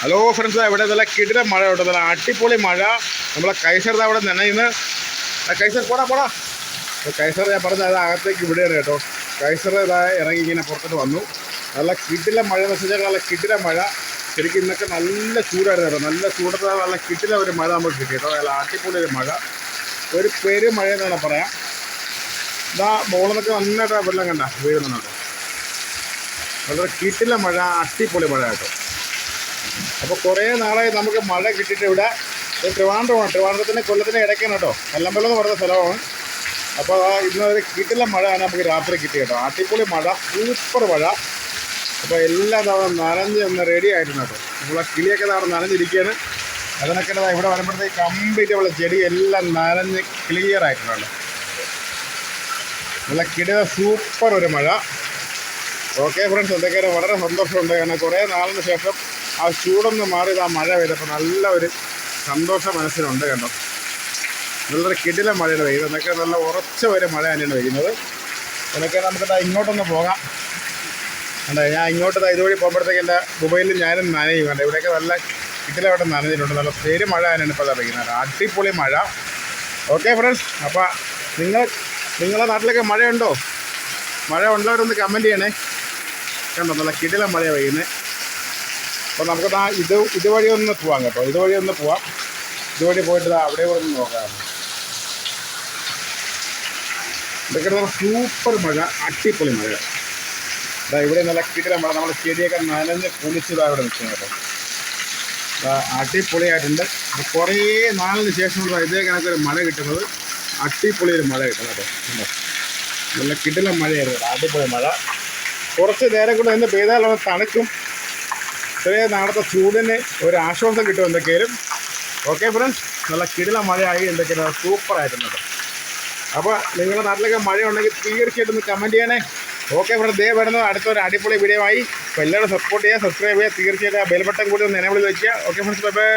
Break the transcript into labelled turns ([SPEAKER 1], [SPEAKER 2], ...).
[SPEAKER 1] Hello friends ഇവിടെ നല്ല കിടില മഴ ഉണ്ട് നല്ല അടിപൊളി മഴ. നമ്മളെ കൈസർ അവിടെ നനയുന്ന കൈസർ പോടാ പോടാ. കൈസർ ഞാൻ പറഞ്ഞ അത് അകത്തേക്ക് വിടുകയാണ് കേട്ടോ. കൈസർ ഇതാ ഇറങ്ങി ഇങ്ങനെ പുറത്തോട്ട് വന്നു. നല്ല കിടില മഴ എന്ന് വെച്ചാൽ നല്ല കിടില മഴ. ശരിക്കും ഇന്നൊക്കെ നല്ല ചൂടായിരുന്നു കേട്ടോ. നല്ല ചൂടത്ത് നല്ല കിടില ഒരു മഴ നമ്മൾ കിട്ടി കേട്ടോ. നല്ല അടിപൊളി ഒരു മഴ. ഒരു പേര് മഴ എന്ന് വേണം പറയാം. ഇതാ മോളെന്നൊക്കെ നന്നായിട്ട് വെള്ളം കണ്ട വീഴുന്നുണ്ട് വളരെ കിട്ടില്ല മഴ അടിപൊളി മഴ കേട്ടോ. അപ്പോൾ കുറേ നാളായി നമുക്ക് മഴ കിട്ടിയിട്ട് ഇവിടെ. ഇത് ട്രിവാൻഡ്രമാണ്. ട്രിവാൻഡ്രത്തിന്റെ കൊല്ലത്തിന് ഇടയ്ക്കാണ് കേട്ടോ. കല്ലമ്പലം എന്ന് പറയുന്ന സ്ഥലമാണ് അപ്പോൾ ഇന്ന് ഒരു കിട്ടില്ല മഴയാണ് നമുക്ക് രാത്രി കിട്ടി കേട്ടോ. അടിപൊളി മഴ സൂപ്പർ മഴ. അപ്പോൾ എല്ലാം തവണ നനഞ്ഞ് ഒന്ന് റെഡി ആയിരുന്നു കേട്ടോ. നമ്മളെ കിളിയൊക്കെ തവണ നനഞ്ഞിരിക്കുകയാണ്. അതിനൊക്കെ ഇവിടെ വരുമ്പോഴത്തേക്ക് കംപ്ലീറ്റ് ഉള്ള ചെടി എല്ലാം നനഞ്ഞ് ക്ലിയർ ആയിട്ടുണ്ട് നല്ല കിട സൂപ്പർ ഒരു മഴ. ഓക്കെ ഫ്രണ്ട്സ് എന്തൊക്കെയാണ് വളരെ സന്തോഷമുണ്ട്. കാരണം കുറേ നാളിന് ശേഷം ആ ചൂടൊന്ന് മാറിയത് ആ മഴ പെയ്തപ്പോൾ നല്ല ഒരു സന്തോഷം മനസ്സിലുണ്ട് കേട്ടോ. നല്ലൊരു കിടില മഴയാണ് പെയ്യുന്നത് എന്നൊക്കെ നല്ല ഉറച്ച ഒരു മഴ തന്നെയാണ് പെയ്യുന്നത്. എന്നൊക്കെ നമുക്ക് ഇങ്ങോട്ടൊന്ന് പോകാം. കണ്ടോ ഞാൻ ഇങ്ങോട്ട് ഇതാ ഇതുവഴി പോകുമ്പോഴത്തേക്ക് എന്റെ മൊബൈലിൽ ഞാനും നനയും. കണ്ടോ ഇവിടെയൊക്കെ നല്ല കിടിലവിടെ നനഞ്ഞിട്ടുണ്ട്. നല്ല പേര് മഴ തന്നെയാണ് ഇപ്പോൾ പെയ്യുന്നത്. അടിപൊളി മഴ. ഓക്കെ ഫ്രണ്ട്സ് അപ്പോൾ നിങ്ങൾ നിങ്ങളുടെ നാട്ടിലൊക്കെ മഴയുണ്ടോ? മഴ ഉള്ളവരൊന്ന് കമന്റ് ചെയ്യണേ. കണ്ടോ നല്ല കിടിലം മഴ പെയ്യുന്നത്. അപ്പോൾ നമുക്ക് ആ ഇത് ഇതുവഴി ഒന്ന് പോവാം കേട്ടോ. ഇതുവഴി ഒന്ന് പോവാം. ഇതുവഴി പോയിട്ട് അവിടെ ഒന്ന് നോക്കാം. ഇതൊക്കെ നല്ല സൂപ്പർ മഴ അടിപൊളി മഴ. ദാ ഇവിടെ നല്ല കിടില മഴ നമ്മുടെ ചെടിയൊക്കെ നനഞ്ഞ് പൊളിച്ചതാണ് ഇവിടെ നിൽക്കുന്നത് കേട്ടോ. അടിപൊളിയായിട്ടുണ്ട്. കുറേ നാളിന് ശേഷമുള്ള ഇതേ കണക്കൊരു മഴ കിട്ടുന്നത്. അട്ടിപ്പൊളി ഒരു മഴ കിട്ടണം കേട്ടോ. നല്ല കിടിലം മഴയായിരുന്നു. അടിപൊളി മഴ. കുറച്ച് നേരം കൂടെ ഒന്ന് പെയ്താൽ അത് തണുക്കും. ചെറിയ നാളത്തെ ചൂടിന് ഒരു ആശ്വാസം കിട്ടും എന്തൊക്കെയാലും ഓക്കെ ഫ്രണ്ട്സ് നല്ല കിടില മഴയായി എന്തൊക്കെയാണ്? കേട്ടോ അപ്പോൾ നിങ്ങളുടെ നാട്ടിലൊക്കെ മഴ ഉണ്ടെങ്കിൽ തീർച്ചയായിട്ടും ഒന്ന് കമന്റ് ചെയ്യണേ. ഓക്കെ ഫ്രണ്ട്സ് ദേ വരുന്നത് അടുത്തൊരു അടിപൊളി വീഡിയോ ആയി. എല്ലാവരും സപ്പോർട്ട് ചെയ്യുക സബ്സ്ക്രൈബ് ചെയ്യുക. തീർച്ചയായിട്ടും ആ ബെൽബട്ടൺ കൂടി ഒന്ന് നിലവിളി വയ്ക്കുക ഓക്കെ ഫ്രണ്ട്സ് ബൈ ബൈ